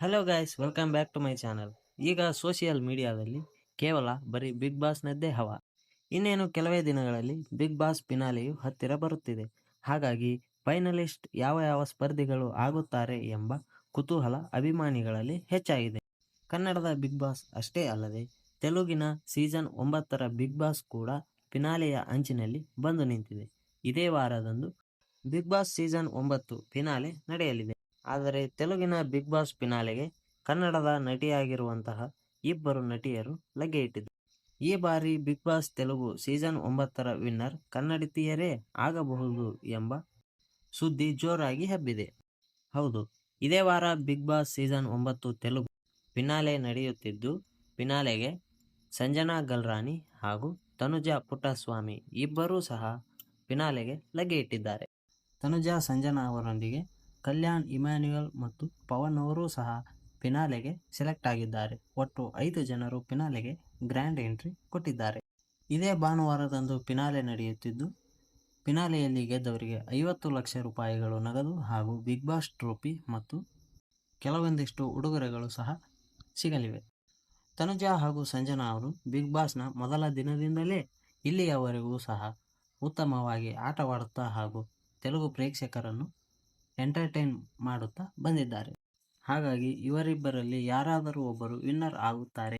Hello guys welcome back to my channel ಈಗ social ಮೀಡಿಯಾದಲ್ಲಿ ಕೇವಲ ಬರೀ ಬಿಗ್ ಬಾಸ್ನದ್ದೇ ಹವ. ಇನ್ನೇನು ಕೆಲವೇ ದಿನಗಳಲ್ಲಿ ಬಿಗ್ ಬಾಸ್ ಪಿನಾಲೆಯು ಹತ್ತಿರ ಬರುತ್ತಿದೆ. ಹಾಗಾಗಿ ಫೈನಲಿಸ್ಟ್ ಯಾವ ಯಾವ ಸ್ಪರ್ಧಿಗಳು ಆಗುತ್ತಾರೆ ಎಂಬ ಕುತೂಹಲ ಅಭಿಮಾನಿಗಳಲ್ಲಿ ಹೆಚ್ಚಾಗಿದೆ. ಕನ್ನಡದ ಬಿಗ್ ಬಾಸ್ ಅಷ್ಟೇ ಅಲ್ಲದೆ ತೆಲುಗಿನ ಸೀಸನ್ ಒಂಬತ್ತರ ಬಿಗ್ ಬಾಸ್ ಕೂಡ ಫಿನಾಲೆಯ ಅಂಚಿನಲ್ಲಿ ಬಂದು ನಿಂತಿದೆ. ಇದೇ ವಾರದಂದು ಬಿಗ್ ಬಾಸ್ ಸೀಸನ್ ಒಂಬತ್ತು ಫಿನಾಲೆ ನಡೆಯಲಿದೆ. ಆದರೆ ತೆಲುಗಿನ ಬಿಗ್ ಬಾಸ್ ಫಿನಾಲೆಗೆ ಕನ್ನಡದ ನಟಿಯಾಗಿರುವಂತಹ ಇಬ್ಬರು ನಟಿಯರು ಲಗ್ಗೆ ಇಟ್ಟಿದ್ದಾರೆ ಈ ಬಾರಿ ಬಿಗ್ ಬಾಸ್ ತೆಲುಗು ಸೀಸನ್ ಒಂಬತ್ತರ ವಿನ್ನರ್ ಕನ್ನಡತಿಯರೇ ಆಗಬಹುದು ಎಂಬ ಸುದ್ದಿ ಜೋರಾಗಿ ಹಬ್ಬಿದೆ. ಹೌದು, ಇದೇ ವಾರ ಬಿಗ್ ಬಾಸ್ ಸೀಸನ್ ಒಂಬತ್ತು ತೆಲುಗು ಫಿನಾಲೆ ನಡೆಯುತ್ತಿದ್ದು, ಫಿನಾಲೆಗೆ ಸಂಜನಾ ಗಲ್ರಾನಿ ಹಾಗೂ ತನುಜಾ ಪುಟ್ಟಸ್ವಾಮಿ ಇಬ್ಬರೂ ಸಹ ಫಿನಾಲೆಗೆ ಲಗ್ಗೆ ಇಟ್ಟಿದ್ದಾರೆ. ತನುಜಾ, ಸಂಜನಾ ಅವರೊಂದಿಗೆ ಕಲ್ಯಾಣ್ ಇಮ್ಯಾನ್ಯುಯಲ್ ಮತ್ತು ಪವನ್ ಅವರೂ ಸಹ ಫಿನಾಲೆಗೆ ಸೆಲೆಕ್ಟ್ ಆಗಿದ್ದಾರೆ. ಒಟ್ಟು ಐದು ಜನರು ಫಿನಾಲೆಗೆ ಗ್ರ್ಯಾಂಡ್ ಎಂಟ್ರಿ ಕೊಟ್ಟಿದ್ದಾರೆ. ಇದೇ ಭಾನುವಾರದಂದು ಫಿನಾಲೆ ನಡೆಯುತ್ತಿದ್ದು, ಫಿನಾಲೆಯಲ್ಲಿ ಗೆದ್ದವರಿಗೆ ಐವತ್ತು ಲಕ್ಷ ರೂಪಾಯಿಗಳು ನಗದು ಹಾಗೂ ಬಿಗ್ ಬಾಸ್ ಟ್ರೋಫಿ ಮತ್ತು ಕೆಲವೊಂದಿಷ್ಟು ಉಡುಗೊರೆಗಳು ಸಹ ಸಿಗಲಿವೆ. ತನುಜಾ ಹಾಗೂ ಸಂಜನಾ ಅವರು ಬಿಗ್ ಬಾಸ್ನ ಮೊದಲ ದಿನದಿಂದಲೇ ಇಲ್ಲಿಯವರೆಗೂ ಸಹ ಉತ್ತಮವಾಗಿ ಆಟವಾಡುತ್ತಾ ಹಾಗೂ ತೆಲುಗು ಪ್ರೇಕ್ಷಕರನ್ನು ಎಂಟರ್ಟೈನ್ ಮಾಡುತ್ತಾ ಬಂದಿದ್ದಾರೆ. ಹಾಗಾಗಿ ಇವರಿಬ್ಬರಲ್ಲಿ ಯಾರಾದರೂ ಒಬ್ಬರು ವಿನ್ನರ್ ಆಗುತ್ತಾರೆ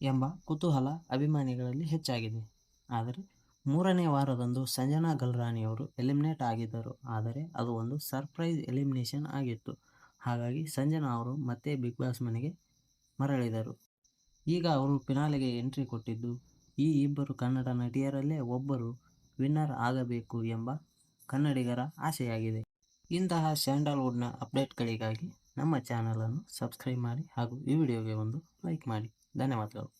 ಎಂಬ ಕುತೂಹಲ ಅಭಿಮಾನಿಗಳಲ್ಲಿ ಹೆಚ್ಚಾಗಿದೆ. ಆದರೆ ಮೂರನೇ ವಾರದಂದು ಸಂಜನಾ ಗಲ್ರಾನಿಯವರು ಎಲಿಮಿನೇಟ್ ಆಗಿದ್ದರು. ಆದರೆ ಅದು ಒಂದು ಸರ್ಪ್ರೈಸ್ ಎಲಿಮಿನೇಷನ್ ಆಗಿತ್ತು. ಹಾಗಾಗಿ ಸಂಜನಾ ಅವರು ಮತ್ತೆ ಬಿಗ್ ಬಾಸ್ ಮನೆಗೆ ಮರಳಿದರು. ಈಗ ಅವರು ಫಿನಾಲೆಗೆ ಎಂಟ್ರಿ ಕೊಟ್ಟಿದ್ದು, ಈ ಇಬ್ಬರು ಕನ್ನಡ ನಟಿಯರಲ್ಲೇ ಒಬ್ಬರು ವಿನ್ನರ್ ಆಗಬೇಕು ಎಂಬ ಕನ್ನಡಿಗರ ಆಸೆಯಾಗಿದೆ. ಇಂತಹ ಸ್ಯಾಂಡಲ್ವುಡ್ನ ಅಪ್ಡೇಟ್ಗಳಿಗಾಗಿ ನಮ್ಮ ಚಾನಲನ್ನು ಸಬ್ಸ್ಕ್ರೈಬ್ ಮಾಡಿ ಹಾಗೂ ಈ ವಿಡಿಯೋಗೆ ಒಂದು ಲೈಕ್ ಮಾಡಿ. ಧನ್ಯವಾದಗಳು.